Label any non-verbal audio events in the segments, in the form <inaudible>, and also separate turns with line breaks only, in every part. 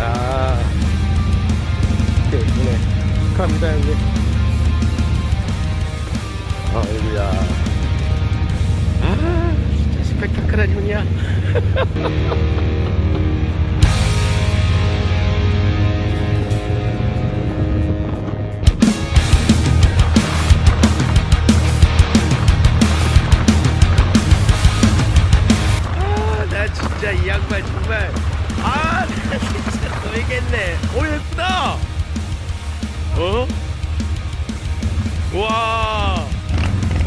아. 예쁘네 갑니다 형님. 아, 아이구야. 아 진짜 스펙타클한 형이야. <laughs> 이 양말 정말. 아, 나 진짜 너이겠네. 오, 예쁘다. 어? 와.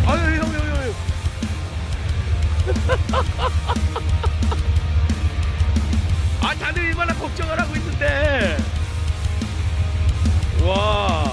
아유, 형, 형, 형. 형. <laughs> 아, 다들 얼마나 걱정을 하고 있는데. 와.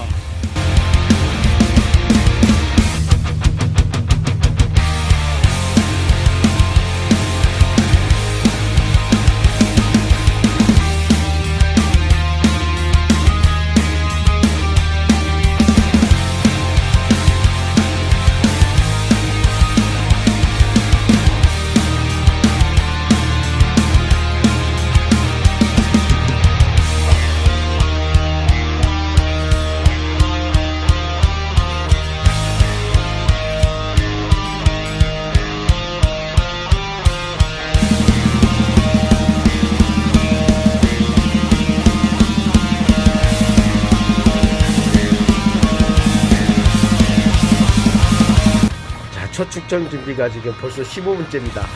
축전 준비가 지금 벌써 15분째입니다. <laughs>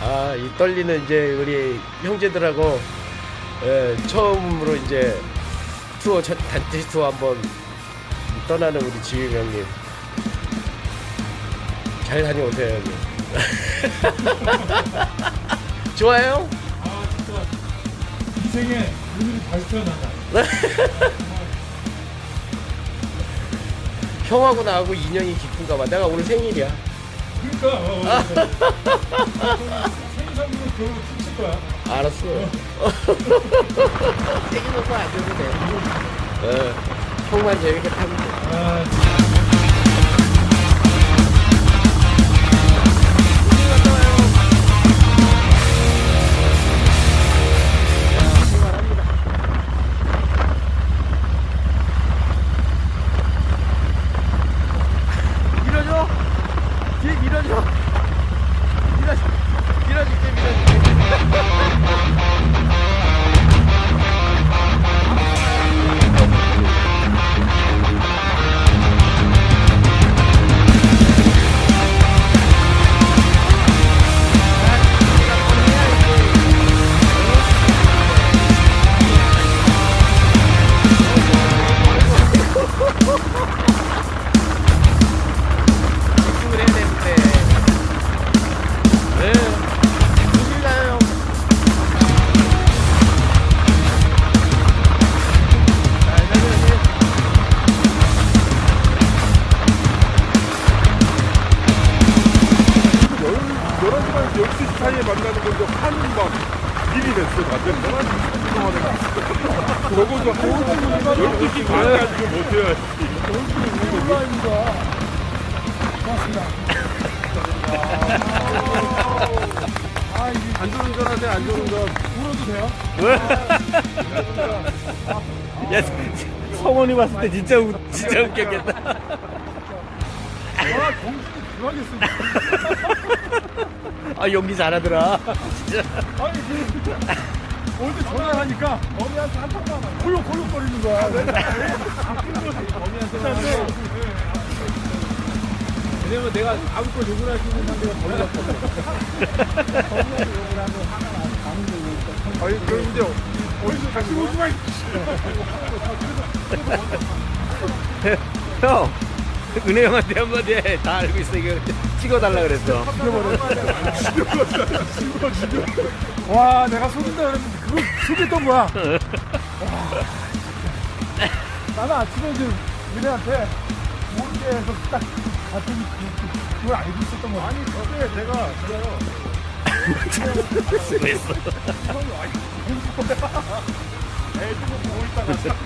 아, 이 떨리는 이제 우리 형제들하고 예, 처음으로 이제 투어 첫 단체 투어 한번 떠나는 우리 지휘 형님. 잘 다녀오세요, 형님. <laughs> 좋아요?
아 진짜 인생에 오늘이 태어
형하고 나하고 인연이 깊은가 봐. 내가 오늘 생일이야.
그러니까 어, 어, 어. <laughs> 생일 선물로 겨우 훔칠 거야.
알았어. <laughs> 생일 먹고 안 줘도 돼. 어, 형만 재밌게 타면 돼.
아,
안전운전 하세요 안전운전
울어도 돼요? <laughs>
야, 성원이 봤을 때 진짜 웃, 진짜 웃겼겠다.
와 정신이 불하겠어.
아, 연기 잘하더라. 진짜.
아니 그 어제 전화하니까 어미한테 한턱만 콜록콜록거리는 거야. 어미한테. 왜냐면 내가 아무것도 욕을 할 수 있는 상대가.
아니 <laughs>
마. <laughs>
형, 은혜 형한테 한마디 해. 다 알고 있어. 이거 찍어달라 그랬어.
와 내가 속인다 그랬는데 그걸 속였던 거야. 와, 나는 아침에 이제 은혜한테 모르게 해서 딱 갔더니 그, 그걸 알고 있었던 거야. 아니 저때 내가 그래요. <laughs>
그랬어.
형이 와 있는 거야. 애주고 보고 있다가 딱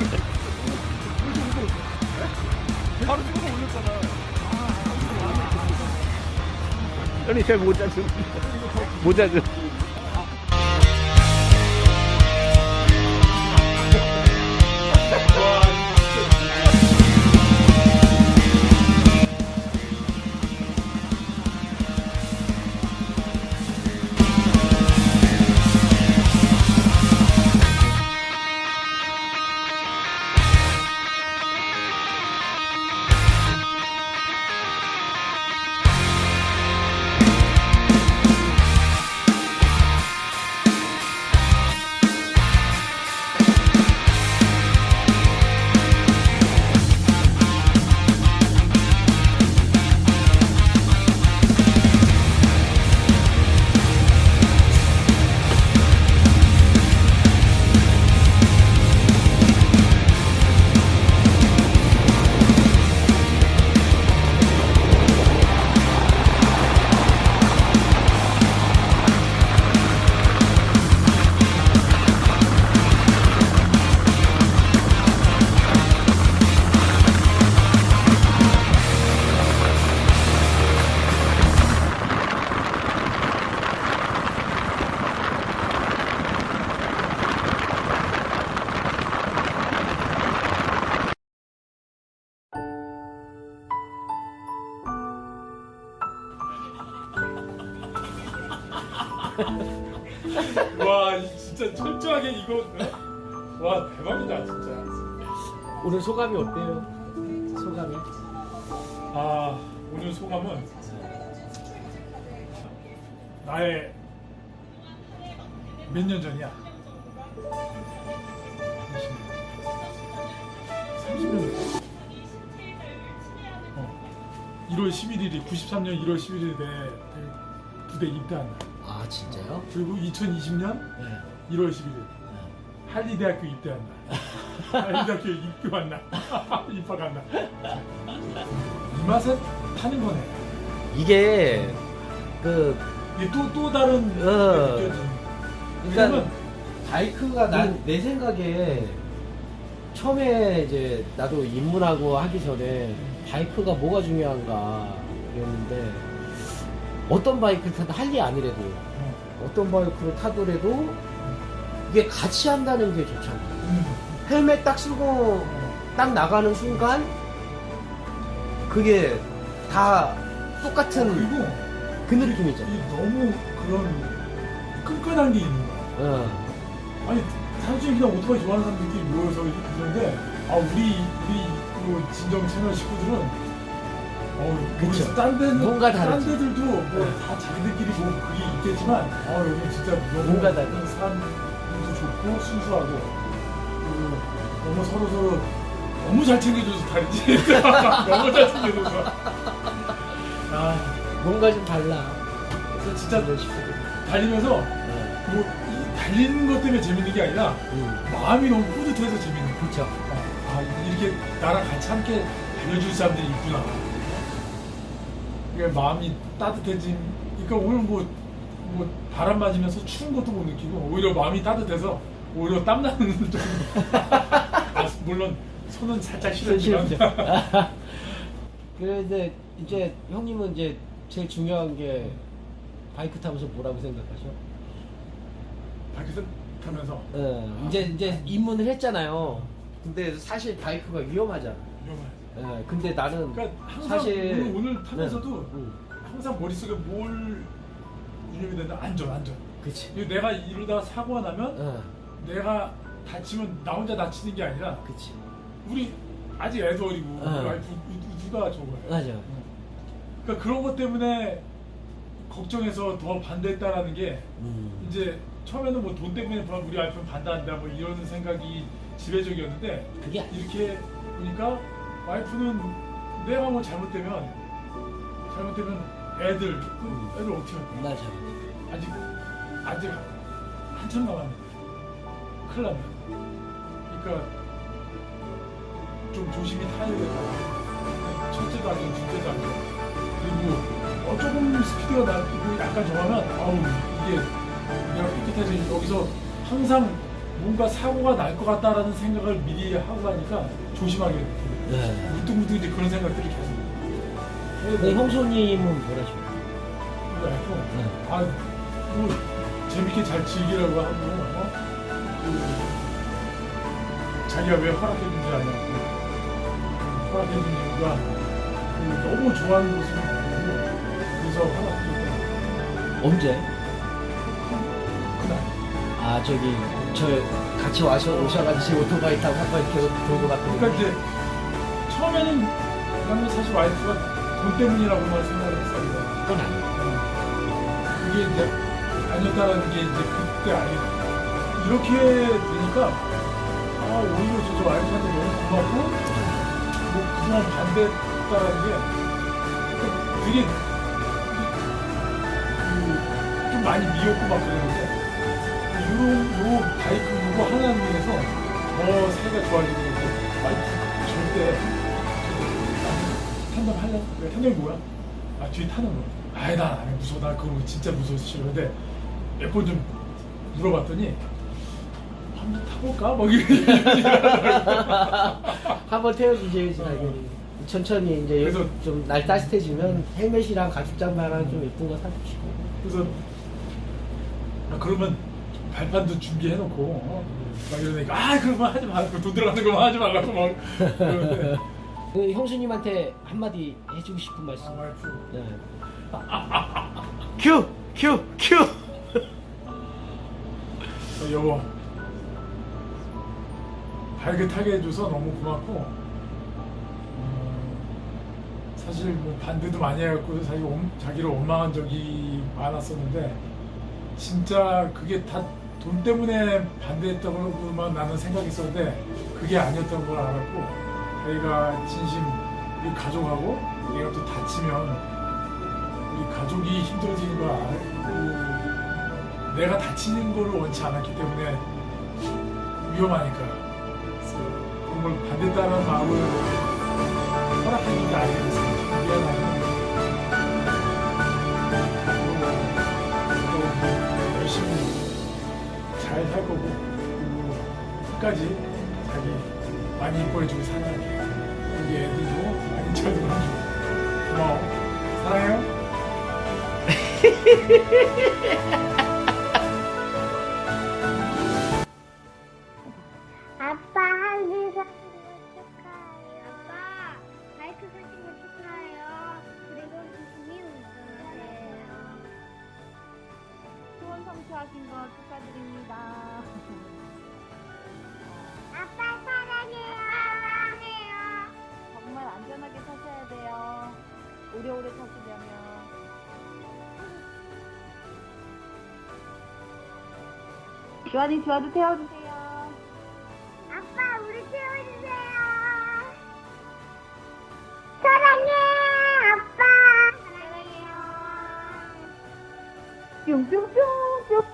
바로 찍어서 올렸잖아.
형님, 잘 모자 좀. 모자 좀. 오늘 소감이 어때요? 소감이?
아 오늘 소감은 나의 몇 년 전이야 30년 어, 1월 11일이 93년 1월 11일에 내 부대 입대한 날
아 진짜요?
그리고 2020년
네.
1월 11일 한리대학교 입대한 날 <laughs> 한리대학교 입교한 날 입학한 날이 맛에 타는 거네.
이게 그
이게 또, 또 다른
어. 그러니까
왜냐면
바이크가 난 내 생각에 처음에 이제 나도 입문하고 하기 전에 바이크가 뭐가 중요한가 그랬는데 어떤 바이크를 타도 할리 아니래도
어,
어떤 바이크를 타더라도 이게 같이 한다는 게 좋잖아.
음,
헬멧 딱 쓰고
어,
딱 나가는 순간 그게 다 똑같은
그리고
그 느낌이잖아.
이 너무 그런 끈끈한 게 있는 거야
어.
아니 단순히 그냥 오토바이 좋아하는 사람들끼리 모여서 그러는데 아 우리 우리 그 진정 채널 식구들은 어
그쵸.
모르겠어. 딴 데는
뭔가
딴
다르지.
데들도 뭐
네.
다 자기들끼리 뭐 그게 있겠지만 아 여기 진짜 너무
뭔가 다르지.
사람도 좋고 순수하고 너무 서로 서로 너무 잘 챙겨줘서 다르지 <laughs> 너무 잘 챙겨줘서 아
뭔가 좀 달라.
그래서 진짜. 달리면서
어.
뭐이 달리는 것 때문에 재밌는 게 아니라
음.
마음이 너무 뿌듯해서 재밌는 거야.
그쵸.
아 이렇게 나랑 같이 함께 달려줄 사람들이 있구나. 이게 마음이 따뜻해진. 그러니까 오늘 뭐, 뭐 바람 맞으면서 추운 것도 못 느끼고 오히려 마음이 따뜻해서 오히려 땀 나는 <laughs> 정도. 아, 물론 손은 살짝 시렸지만. <laughs>
그런데 이제 형님은 이제 제일 중요한 게 바이크 타면서 뭐라고 생각하셔?
밖에서 타면서
어, 이제 이제 입문을 했잖아요. 근데 사실 바이크가 위험하잖아.
위험해.
예, 근데 나는
그러니까 항상
사실
오늘, 오늘 타면서도
네, 응,
항상 머릿속에 뭘 이념이 되나 안전 안전.
그치.
내가 이러다가 사고가 나면
어,
내가 다치면 나 혼자 다치는 게 아니라
그치.
우리 아직 애도 어리고
어.
우리 와이프 누- 누가 저거야.
맞아.
그러니까 그런 것 때문에 걱정해서 더 반대했다라는 게
음.
이제 처음에는 뭐 돈 때문에 뭐 우리 와이프는 반대한다 뭐 이런 생각이 지배적이었는데
그게.
이렇게 보니까 와이프는 내가 뭐 잘못되면 잘못되면 애들
음.
애들 어떻게 할 거야?
맞아.
아직 아직 한참 남았는데 큰일 났네. 그러니까 좀 조심히 타야 되겠다. 첫째도 아니고 둘째도 아니고 그리고 어, 조금 스피드가 나고 약간 저하면 아우 이게 내가 깨끗해서 여기서 항상 뭔가 사고가 날 것 같다라는 생각을 미리 하고 가니까 조심하게 돼.
네.
문득문득 이제 그런 생각들이 계속.
근데 형수님은 뭐라죠?
그래갖고
네.
아, 뭐 재밌게 잘 즐기라고 하고 어? 그, 자기가 왜 허락해준지 아냐고 허락해준 이유가 그 너무 좋아하는 모습을 보고 그래서 허락해줬다.
언제?
그날.
아 저기 저 같이 와서 오셔가지고 오토바이 타고 한번 계속 돌고 갔던
그러니까 이제 처음에는 나는 사실 와이프가 돈 때문이라고만 생각을 했어요
그건 아니야.
그게 이제 아니었다라는 게 이제 그때 아니 이렇게 되니까 아 오히려 저, 저 와이프한테 너무 고맙고 뭐 그동안 반대했다라는 게 되게 그, 좀 많이 미웠고 막 그랬는데 요, 요 바이크 요거 하나를 위해서 더 사이가 좋아지는 건데 와이프 절대 탄담 할래? 왜 탄담이 뭐야? 아 뒤에 타는 거. 아이 나안 해. 무서워. 나 그런 거 진짜 무서워서 싫어. 근데 몇 번 좀 물어봤더니 한번 타볼까? 막. <laughs>
한번 태워주세요, 당연히. 천천히 이제
그래서-
좀 날 따뜻해지면 헬멧이랑 가죽 장바랑 좀 예쁜 거 사주시고.
그래서 아, 그러면 발판도 준비해놓고 어? 막 이러니까 아거 하지 마. 그돈 들어가는 거만 하지 말라고 막 <laughs> 그
형수님한테 한마디 해주고 싶은 말씀.
아
네. <laughs> 큐! 큐! 큐!
어, 여보 발긋하게 해줘서 너무 고맙고 어, 사실 뭐 반대도 많이 해갖고 사실 원- 자기를 원망한 적이 많았었는데 진짜 그게 다 돈 때문에 반대했다고만 나는 생각했었는데 그게 아니었던 걸 알았고 자기가 진심 우리 가족하고 내가 또 다치면 우리 가족이 힘들어지는 걸 알고 내가 다치는 거를 원치 않았기 때문에 위험하니까 그런 걸 반대했다는 마음을 허락해준 게 됐습니다. 미안하고 또 열심히 잘 살 거고 그리고 끝까지 자기 많이 이뻐해주고 사랑할게 우리 애들도 많이 잘 놀아주고. 고마워. 사랑해요 <laughs>
성취하신 거 축하드립니다. <laughs>
아빠 사랑해요. 사랑해요.
정말 안전하게 타셔야 돼요. 오래오래 타시려면. 주환이 주환도 태워주세요.
아빠 우리 태워주세요. 사랑해 아빠. 사랑해요.
뿅뿅뿅. 就了